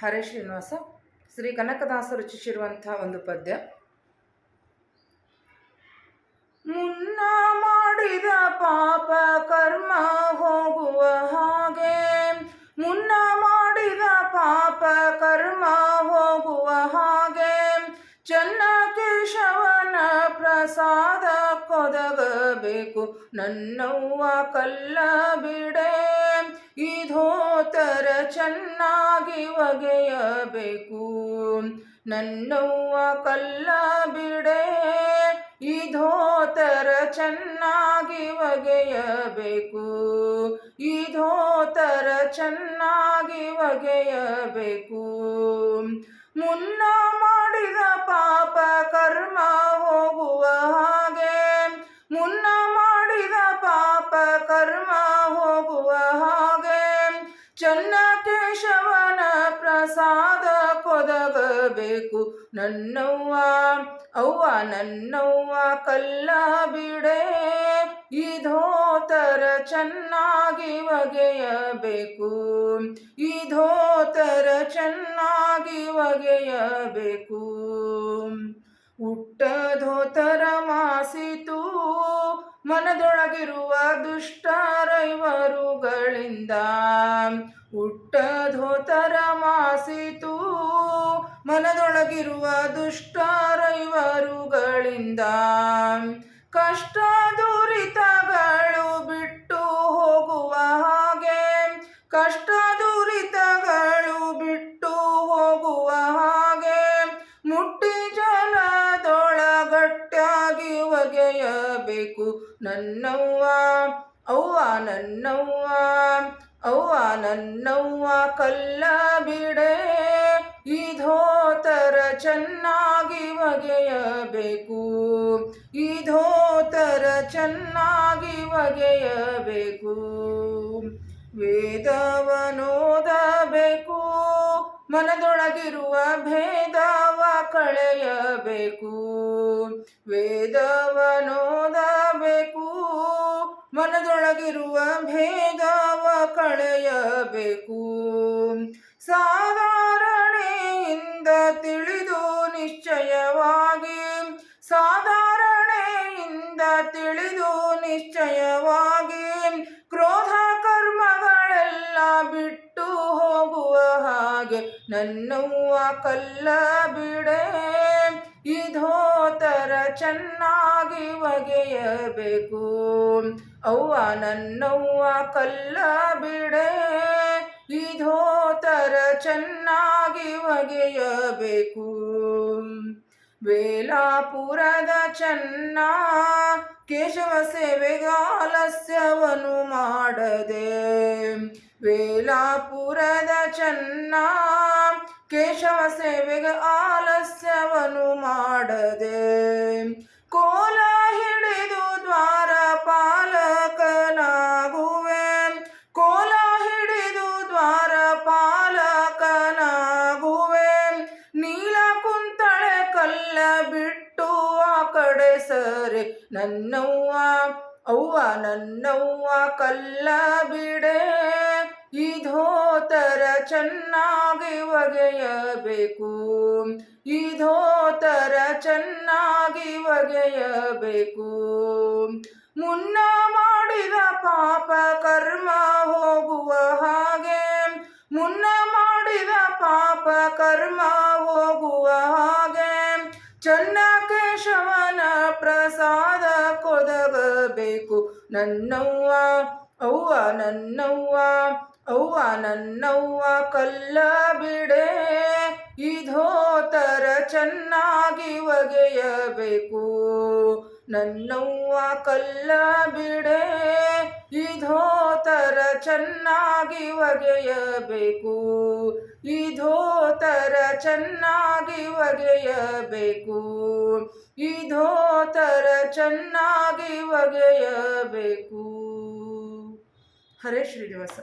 ಹರೇ ಶ್ರೀನಿವಾಸ. ಶ್ರೀ ಕನಕದಾಸ ರಚಿಸಿರುವಂತಹ ಒಂದು ಪದ್ಯ. ಮುನ್ನ ಮಾಡಿದ ಪಾಪ ಕರ್ಮ ಹೋಗುವ ಹಾಗೆ, ಮುನ್ನ ಮಾಡಿದ ಪಾಪ ಕರ್ಮ ಹೋಗುವ ಹಾಗೆ, ಚೆನ್ನ ಕೇಶವನ ಪ್ರಸಾದ ಕೊದಗಬೇಕು, ನನ್ನವ್ವ ಕಲ್ಲ ಧೋತರ ಚೆನ್ನಾಗಿ ಒಗೆಯಬೇಕು. ನನ್ನವ್ವ ಕಲ್ಲ ಬಿಡೆ ಈ ಧೋತರ ಚೆನ್ನಾಗಿ ಒಗೆಯಬೇಕು. ಈ ಧೋತರ ಚೆನ್ನಾಗಿ ಒಗೆಯಬೇಕು. ಮುನ್ನ ಮಾಡಿದ ಪಾಪ ಕರ್ಮ ಹೋಗುವ ಹಾಗೆ ಮುನ್ನ ಕೊದಗಬೇಕು ನನ್ನವ್ವ, ಅವ್ವ, ನನ್ನವ್ವ ಕಲ್ಲ ಬಿಡೆ ಇದೋತರ ಚೆನ್ನಾಗಿ ಒಗೆಯಬೇಕು. ಈ ಧೋತರ ಚೆನ್ನಾಗಿ ಒಗೆಯಬೇಕು. ಹುಟ್ಟದೋತರ ಮಾಸಿತು, ಮನದೊಳಗಿರುವ ದುಷ್ಟರೈವರುಗಳಿಂದ. ಉಟ್ಟ ಧೋತರ ಮಾಸಿತು ಮನದೊಳಗಿರುವ ದುಷ್ಟರೈವರುಗಳಿಂದ ಕಷ್ಟ ದುರಿತಗಳು ಬಿಟ್ಟು ಹೋಗುವ ಹಾಗೆ ಕಷ್ಟ ದುರಿತಗಳು ಬಿಟ್ಟು ಹೋಗುವ ಹಾಗೆ, ಮುಟ್ಟಿ ಜಲದೊಳಗಟ್ಟಾಗಿ ಒಗೆಯಬೇಕು ನನ್ನವ್ವ, ಅವ್ವ ನನ್ನವ್ವ. ಅವ್ವ ನನ್ನವ್ವ ಕಲ್ಲ ಬಿಡೆ, ಈ ಧೋತರ ಚೆನ್ನಾಗಿ ಒಗೆಯಬೇಕು. ಈ ಧೋತರ ಚೆನ್ನಾಗಿ ಒಗೆಯಬೇಕು. ವೇದವನೋದಬೇಕು, ಮನದೊಳಗಿರುವ ಭೇದವ ಕಳೆಯಬೇಕು. ವೇದವನೋದಬೇಕು, ಮನದೊಳಗಿರುವ ಭೇದವ ಕಳೆಯಬೇಕು ಸಾಧಾರಣೆಯಿಂದ ತಿಳಿದು ನಿಶ್ಚಯವಾಗಿ, ಸಾಧಾರಣೆಯಿಂದ ತಿಳಿದು ನಿಶ್ಚಯವಾಗಿ ಕ್ರೋಧ ಕರ್ಮಗಳೆಲ್ಲ ಬಿಟ್ಟು ಹೋಗುವ ಹಾಗೆ ನನ್ನವ್ವ ಕಲ್ಲ ಬಿಡೆ ಚೆನ್ನಾಗಿ ಒಗೆಯಬೇಕು. ಅವ್ವ ನನ್ನವ್ವ ಕಲ್ಲ ಬಿಡೆ ಈ ಚೆನ್ನಾಗಿ ಒಗೆಯಬೇಕು. ವೇಲಾಪುರದ ಚೆನ್ನ ಕೇಶವ ಸೇವೆಗಾಲಸ್ಯವನು ಮಾಡದೆ. ವೇಲಾಪುರದ ಚೆನ್ನ ಕೇಶವ ಸೇವೆಗೆ ಆಲಸ್ಯವನ್ನು ಮಾಡದೆ, ಕೋಲ ಹಿಡಿದು ದ್ವಾರ ಪಾಲಕನಾಗುವೆ ಕೋಲ ಹಿಡಿದು ದ್ವಾರ ಪಾಲಕನಾಗುವೆ ನೀಲ ಕುಂತಳೆ ಕಲ್ಲ ಬಿಟ್ಟು ಆ ಕಡೆ ಸರಿ, ನನ್ನವ್ವ, ಅವ್ವ, ನನ್ನವ್ವ ಕಲ್ಲ ಬಿಡೆ. ಈ ಧೋತರ ಚೆನ್ನಾಗಿ ಒಗೆಯಬೇಕು. ಈ ಧೋತರ ಚೆನ್ನಾಗಿ ಒಗೆಯಬೇಕು. ಮುನ್ನ ಮಾಡಿದ ಪಾಪ ಕರ್ಮ ಹೋಗುವ ಹಾಗೆ, ಮುನ್ನ ಮಾಡಿದ ಪಾಪ ಕರ್ಮ ಹೋಗುವ ಹಾಗೆ, ಚನ್ನ ಕೇಶವನ ಪ್ರಸಾದ ಕೊದಗಬೇಕು. ನನ್ನವ್ವ, ಅವ್ವ ನನ್ನವ್ವ ಅವ್ವ ನನ್ನವ್ವ ಕಲ್ಲ ಬಿಡೆ. ಧೋತರ ಚೆನ್ನಾಗಿ ಒಗೆಯಬೇಕು. ನನ್ನವ್ವ ಕಲ್ಲ ಬಿಡೆ ಇದೋತರ ಚೆನ್ನಾಗಿ ಒಗೆಯಬೇಕು. ಇದೋತರ ಚೆನ್ನಾಗಿ ಒಗೆಯಬೇಕು. ಇದೋತರ ಚೆನ್ನಾಗಿ ಒಗೆಯಬೇಕು. ಹರೇ ಶ್ರೀನಿವಾಸ.